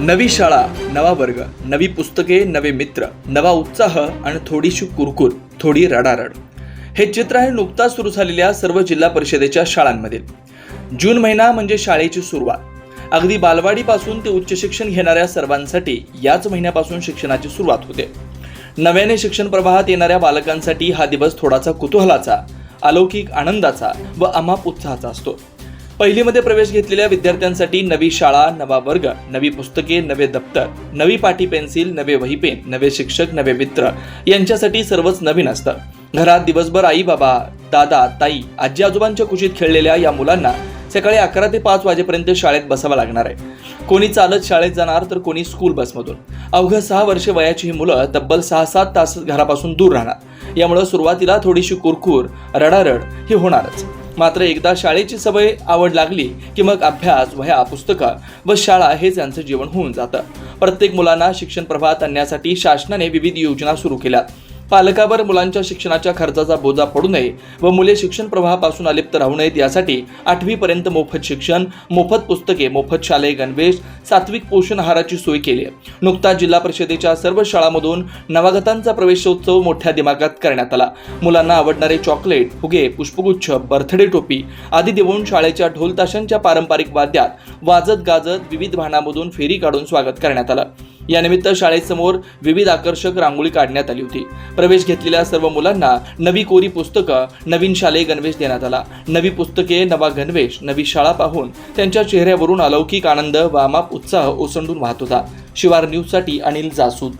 नवी शाळा नवा वर्ग नवी पुस्तके नवे मित्र नवा उत्साह आणि थोडीशी कुरकुर थोडी रडारड. हे चित्र आहे नुकताच सुरू झालेल्या सर्व जिल्हा परिषदेच्या शाळांमधील. जून महिना म्हणजे शाळेची सुरुवात. अगदी बालवाडीपासून ते उच्च शिक्षण घेणाऱ्या सर्वांसाठी याच महिन्यापासून शिक्षणाची सुरुवात होते. नव्याने शिक्षण प्रवाहात येणाऱ्या बालकांसाठी हा दिवस थोडासा कुतूहलाचा अलौकिक आनंदाचा व अमाप उत्साहाचा असतो. पहिलीमध्ये प्रवेश घेतलेल्या विद्यार्थ्यांसाठी नवी शाळा नवा वर्ग नवी पुस्तके नवे दप्तर नवी पाटी पेन्सिल नवे वही पेन नवे शिक्षक नवे मित्र यांच्यासाठी सर्वच नवीन असतं. घरात दिवसभर आई बाबा दादा ताई आजी आजोबांच्या कुशीत खेळलेल्या या मुलांना सकाळी अकरा ते पाच वाजेपर्यंत शाळेत बसावं लागणार आहे. कोणी चालत शाळेत जाणार तर कोणी स्कूल बसमधून अवघ्या सहा वर्षे वयाची ही मुलं तब्बल सहा सात तास घरापासून दूर राहणार. यामुळं सुरुवातीला थोडीशी कुरकुर रडारड ही होणारच. मात्र एकदा शाळेची सवय आवड लागली की मग अभ्यास वह्या पुस्तकं व शाळा हेच यांचं जीवन होऊन जातं. प्रत्येक मुलांना शिक्षण प्रभात आणण्यासाठी शासनाने विविध योजना सुरू केल्या पालकावर मुलांच्या शिक्षणाच्या खर्चाचा बोजा पडू नये व मुले शिक्षण प्रवाहापासून अलिप्त राहू नयेत यासाठी आठवीपर्यंत मोफत शिक्षण मोफत पुस्तके मोफत शालेय गणवेश सात्विक पोषण आहाराची सोय केली आहे. नुकताच जिल्हा परिषदेच्या सर्व शाळांमधून नवागतांचा प्रवेशोत्सव मोठ्या दिमागात करण्यात आला. मुलांना आवडणारे चॉकलेट फुगे पुष्पगुच्छ बर्थडे टोपी आदी देऊन शाळेच्या ढोलताशांच्या पारंपरिक वाद्यात वाजत गाजत विविध भानामधून फेरी काढून स्वागत करण्यात आलं. यानिमित्त शाळेसमोर विविध आकर्षक रांगोळी काढण्यात आली होती. प्रवेश घेतलेल्या सर्व मुलांना नवी कोरी पुस्तकं नवीन शालेय गणवेश देण्यात आला. नवी पुस्तके नवा गणवेश नवी शाळा पाहून त्यांच्या चेहऱ्यावरून अलौकिक आनंद वामाप उत्साह ओसंडून वाहत होता. शिवार न्यूजसाठी अनिल जासूद.